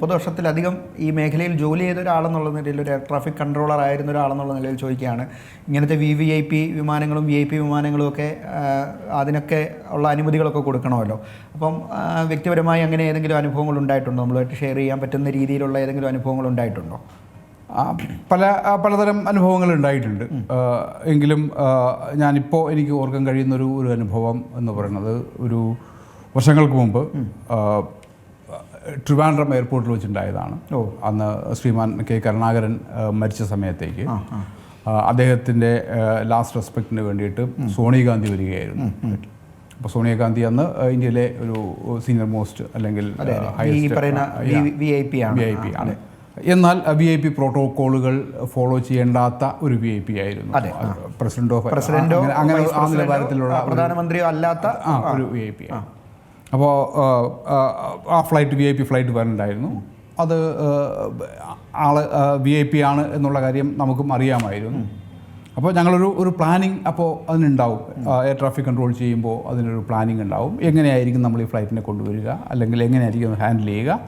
മുപ്പത് വർഷത്തിലധികം ഈ മേഖലയിൽ ജോലി ചെയ്ത ഒരാളെന്നുള്ള നിലയിൽ ഒരു എയർ ട്രാഫിക് കൺട്രോളർ ആയിരുന്ന ഒരാളെന്നുള്ള നിലയിൽ ചോദിക്കുകയാണ്. ഇങ്ങനത്തെ വി വി ഐ പി വിമാനങ്ങളും വി ഐ പി വിമാനങ്ങളും ഒക്കെ അതിനൊക്കെ ഉള്ള അനുമതികളൊക്കെ കൊടുക്കണമല്ലോ. അപ്പം വ്യക്തിപരമായി അങ്ങനെ ഏതെങ്കിലും അനുഭവങ്ങൾ ഉണ്ടായിട്ടുണ്ടോ? നമ്മളുമായിട്ട് ഷെയർ ചെയ്യാൻ പറ്റുന്ന രീതിയിലുള്ള ഏതെങ്കിലും അനുഭവങ്ങൾ ഉണ്ടായിട്ടുണ്ടോ? പല പലതരം അനുഭവങ്ങൾ ഉണ്ടായിട്ടുണ്ട്. എങ്കിലും ഞാനിപ്പോൾ എനിക്ക് ഓർക്കാൻ കഴിയുന്ന ഒരു ഒരു അനുഭവം എന്ന് പറയുന്നത് ഒരു വർഷങ്ങൾക്ക് മുമ്പ് ട്രിവാൻഡ്രം എയർപോർട്ടിൽ വെച്ചുണ്ടായതാണ് ഓ. അന്ന് ശ്രീമാൻ കെ കരുണാകരൻ മരിച്ച സമയത്തേക്ക്. അദ്ദേഹത്തിന്റെ ലാസ്റ്റ് റെസ്പെക്റ്റിന് വേണ്ടിയിട്ട് സോണിയാഗാന്ധി വരികയായിരുന്നു. അപ്പോൾ സോണിയാഗാന്ധി അന്ന് ഇന്ത്യയിലെ ഒരു സീനിയർ മോസ്റ്റ് അല്ലെങ്കിൽ ഈ പറയുന്ന വി ഐ പി ആണ്. ആണ്. എന്നാൽ V I P protocols follow ചെയ്യേണ്ടാത്ത ഒരു വി ഐ പി ആയിരുന്നു. പ്രസിഡന്റ് ഓഫ് പ്രസിഡന്റോ അങ്ങനെ- ആ നിലവാരത്തിലുള്ള പ്രധാനമന്ത്രിയോ അല്ലാത്ത ഒരു വി ഐ പി അപ്പോൾ ആ flight V I P flight വരണ്ടായിരുന്നു. അത് ആൾ വി ഐ പി ആണ് എന്നുള്ള കാര്യം നമുക്കും അറിയാമായിരുന്നു. അപ്പോൾ ഞങ്ങളൊരു ഒരു പ്ലാനിങ് അപ്പോൾ അതിനുണ്ടാവും. എയർ ട്രാഫിക് കൺട്രോൾ ചെയ്യുമ്പോൾ അതിനൊരു പ്ലാനിങ് ഉണ്ടാവും. എങ്ങനെയായിരിക്കും നമ്മൾ ഈ ഫ്ലൈറ്റിനെ കൊണ്ടുവരിക? അല്ലെങ്കിൽ എങ്ങനെയായിരിക്കും ഹാൻഡിൽ ചെയ്യുക?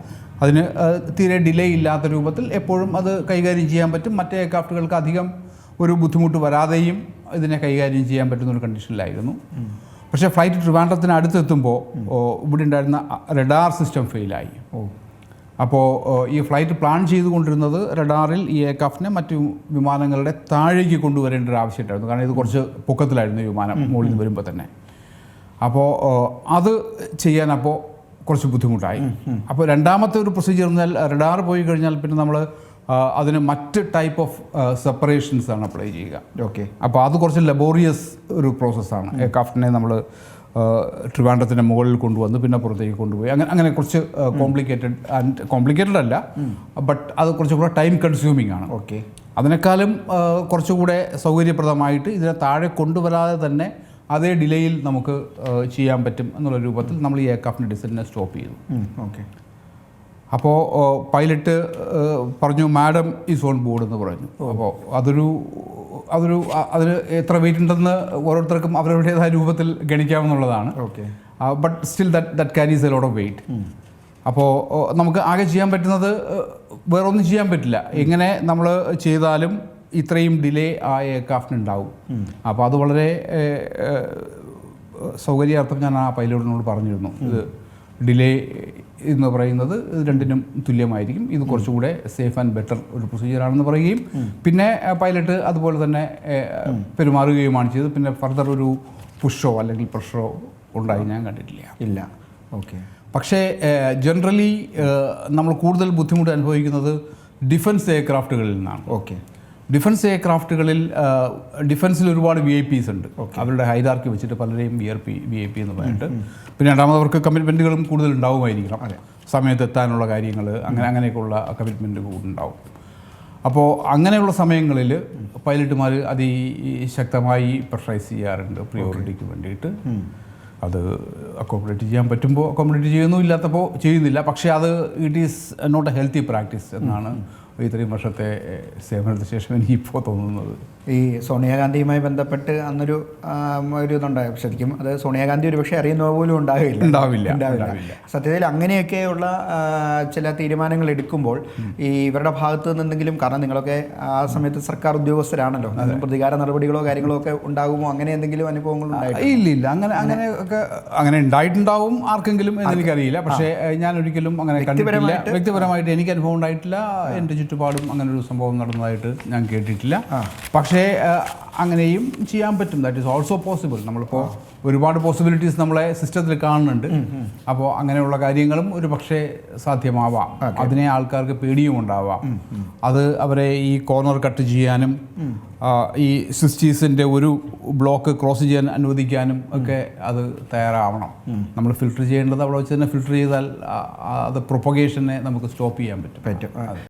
അതിന് തീരെ ഡിലേ ഇല്ലാത്ത രൂപത്തിൽ എപ്പോഴും അത് കൈകാര്യം ചെയ്യാൻ പറ്റും. മറ്റേ എയർക്രാഫ്റ്റുകൾക്ക് അധികം ഒരു ബുദ്ധിമുട്ട് വരാതെയും ഇതിനെ കൈകാര്യം ചെയ്യാൻ പറ്റുന്ന ഒരു കണ്ടീഷനിലായിരുന്നു പക്ഷേ ഫ്ലൈറ്റ് ട്രിവാൻഡ്രത്തിന് അടുത്തെത്തുമ്പോൾ ഇവിടെ ഉണ്ടായിരുന്ന റഡാർ സിസ്റ്റം ഫെയിലായി. ഓ. അപ്പോൾ ഈ ഫ്ലൈറ്റ് പ്ലാൻ ചെയ്തുകൊണ്ടിരുന്നത് റഡാറിൽ ഈ എയർക്രാഫ്റ്റിനെ മറ്റു വിമാനങ്ങളുടെ താഴേക്ക് കൊണ്ടുവരേണ്ട ഒരു ആവശ്യമായിട്ടായിരുന്നു കാരണം ഇത് കുറച്ച് പൊക്കത്തിലായിരുന്നു വിമാനം മുകളിൽ നിന്ന് വരുമ്പോൾ തന്നെ. അപ്പോൾ അത് ചെയ്യാൻ അപ്പോൾ കുറച്ച് ബുദ്ധിമുട്ടായി. അപ്പോൾ രണ്ടാമത്തെ ഒരു പ്രൊസീജിയർ എന്നാൽ റഡാർ പോയി കഴിഞ്ഞാൽ പിന്നെ നമ്മൾ അതിന് മറ്റ് ടൈപ്പ് ഓഫ് സെപ്പറേഷൻസ് ആണ് അപ്ലൈ ചെയ്യുക. ഓക്കെ അപ്പോൾ അത് കുറച്ച് ലബോറിയസ് ഒരു പ്രോസസ്സാണ് കാഫ്റ്റിനെ നമ്മൾ ട്രിവാൻഡ്രത്തിന്റെ മുകളിൽ കൊണ്ടുവന്ന് പിന്നെ പുറത്തേക്ക് കൊണ്ടുപോയി. അങ്ങനെ അങ്ങനെ കുറച്ച് കോംപ്ലിക്കേറ്റഡ് ആൻഡ് കോംപ്ലിക്കേറ്റഡ് അല്ല. ബട്ട് അത് കുറച്ചും കൂടെ ടൈം കൺസ്യൂമിംഗ് ആണ്. ഓക്കെ അതിനേക്കാളും കുറച്ചുകൂടെ സൗകര്യപ്രദമായിട്ട് ഇതിനെ താഴെ കൊണ്ടുവരാതെ തന്നെ അതേ ഡിലേയിൽ നമുക്ക് ചെയ്യാൻ പറ്റും എന്നുള്ള രൂപത്തിൽ നമ്മൾ ഈ എയർക്രാഫ്റ്റിന്റെ ഡിസൈനെ സ്റ്റോപ്പ് ചെയ്തു. ഓക്കെ അപ്പോൾ പൈലറ്റ് പറഞ്ഞു മാഡം ഈസ് ഓൺ ബോർഡ് എന്ന് പറഞ്ഞു. അപ്പോൾ അതൊരു അതൊരു അതിൽ എത്ര വെയിറ്റ് ഉണ്ടെന്ന് ഓരോരുത്തർക്കും അവരവരുടേതായ രൂപത്തിൽ ഗണിക്കാമെന്നുള്ളതാണ് okay. But still that that carries a lot of weight അപ്പോൾ നമുക്ക് ആകെ ചെയ്യാൻ പറ്റുന്നത് വേറൊന്നും ചെയ്യാൻ പറ്റില്ല. എങ്ങനെ നമ്മൾ ചെയ്താലും ഇത്രയും ഡിലേ ആ എയർക്രാഫ്റ്റിന് ഉണ്ടാവും അപ്പോൾ അത് വളരെ സൗകര്യാർത്ഥം ഞാൻ ആ പൈലറ്റിനോട് പറഞ്ഞിരുന്നു. ഇത് ഡിലേ എന്ന് പറയുന്നത് രണ്ടിനും തുല്യമായിരിക്കും. ഇത് കുറച്ചുകൂടെ സേഫ് ആൻഡ് ബെറ്റർ ഒരു പ്രൊസീജിയറാണെന്ന് പറയുകയും പിന്നെ പൈലറ്റ് അതുപോലെ തന്നെ പെരുമാറുകയുമാണ് ചെയ്തത്. പിന്നെ ഫർദർ ഒരു പുഷോ അല്ലെങ്കിൽ പ്രഷറോ ഉണ്ടായി ഞാൻ കണ്ടിട്ടില്ല. ഇല്ല. ഓക്കെ. പക്ഷേ ജനറലി നമ്മൾ കൂടുതൽ ബുദ്ധിമുട്ട് അനുഭവിക്കുന്നത് ഡിഫൻസ് എയർക്രാഫ്റ്റുകളിൽ നിന്നാണ്. ഓക്കെ. ഡിഫൻസ് എയർക്രാഫ്റ്റുകളിൽ ഡിഫൻസിൽ ഒരുപാട് വി ഐ പീസ് ഉണ്ട്. അവരുടെ ഹൈദാർക്കി വെച്ചിട്ട് പലരെയും V R P V I P എന്ന് പറഞ്ഞിട്ട് പിന്നെ രണ്ടാമത് അവർക്ക് കമ്മിറ്റ്മെന്റുകളും കൂടുതൽ ഉണ്ടാവുമായിരിക്കണം. സമയത്ത് എത്താനുള്ള കാര്യങ്ങൾ അങ്ങനെ അങ്ങനെയൊക്കെയുള്ള കമ്മിറ്റ്മെന്റ് ഉണ്ടാവും അപ്പോൾ അങ്ങനെയുള്ള സമയങ്ങളിൽ പൈലറ്റുമാർ അതിശക്തമായി പ്രഷറൈസ് ചെയ്യാറുണ്ട്. പ്രിയോറിറ്റിക്ക് വേണ്ടിയിട്ട്. അത് അക്കോമഡേറ്റ് ചെയ്യാൻ പറ്റുമ്പോൾ അക്കോമഡേറ്റ് ചെയ്യുന്നു ഇല്ലാത്തപ്പോൾ ചെയ്യുന്നില്ല. പക്ഷേ അത് it is not a healthy practice എന്നാണ് ഇത്രയും വർഷത്തെ സേവനത്തിന് ശേഷം എനിക്ക് ഇപ്പോൾ തോന്നുന്നത്. ഈ സോണിയാഗാന്ധിയുമായി ബന്ധപ്പെട്ട് അന്നൊരു ഒരു ഇതുണ്ടായി. ശരിക്കും അത് സോണിയാഗാന്ധി ഒരു പക്ഷേ അറിയുന്ന പോലും ഉണ്ടാവില്ല. ഉണ്ടാവില്ല. ഉണ്ടാവില്ല. സത്യത്തിൽ അങ്ങനെയൊക്കെയുള്ള ചില തീരുമാനങ്ങൾ എടുക്കുമ്പോൾ ഈ ഇവരുടെ ഭാഗത്ത് നിന്ന് എന്തെങ്കിലും കാരണം നിങ്ങളൊക്കെ ആ സമയത്ത് സർക്കാർ ഉദ്യോഗസ്ഥരാണല്ലോ. പ്രതികാര നടപടികളോ കാര്യങ്ങളോ ഒക്കെ ഉണ്ടാകുമോ? അങ്ങനെ എന്തെങ്കിലും അനുഭവങ്ങൾ ഇല്ല ഇല്ല. അങ്ങനെ അങ്ങനെ ഒക്കെ അങ്ങനെ ഉണ്ടായിട്ടുണ്ടാവും ആർക്കെങ്കിലും എന്ന് എനിക്കറിയില്ല. പക്ഷേ ഞാൻ ഒരിക്കലും അങ്ങനെ വ്യക്തിപരമായിട്ട് എനിക്ക് അനുഭവം ഉണ്ടായിട്ടില്ല. എന്റെ ചുറ്റുപാടും അങ്ങനെ ഒരു സംഭവം നടന്നതായിട്ട് ഞാൻ കേട്ടിട്ടില്ല. പക്ഷേ അങ്ങനെയും ചെയ്യാൻ പറ്റും. ദാറ്റ് ഈസ് ഓൾസോ പോസിബിൾ നമ്മളിപ്പോൾ ഒരുപാട് പോസിബിലിറ്റീസ് നമ്മളെ സിസ്റ്റത്തിൽ കാണുന്നുണ്ട്. അപ്പോൾ അങ്ങനെയുള്ള കാര്യങ്ങളും ഒരു പക്ഷേ സാധ്യമാവാം. അതിനെ ആൾക്കാർക്ക് പേടിയും ഉണ്ടാവാം. അത് അവരെ ഈ കോർണർ കട്ട് ചെയ്യാനും ഈ സിസ്റ്റീസിന്റെ ഒരു ബ്ലോക്ക് ക്രോസ് ചെയ്യാൻ അനുവദിക്കാനും ഒക്കെ അത് തയ്യാറാവണം. നമ്മൾ ഫിൽട്ടർ ചെയ്യേണ്ടത് അവിടെ വെച്ച് തന്നെ ഫിൽട്ടർ ചെയ്താൽ അത് പ്രൊപ്പഗേഷനെ നമുക്ക് സ്റ്റോപ്പ് ചെയ്യാൻ പറ്റും. പറ്റും.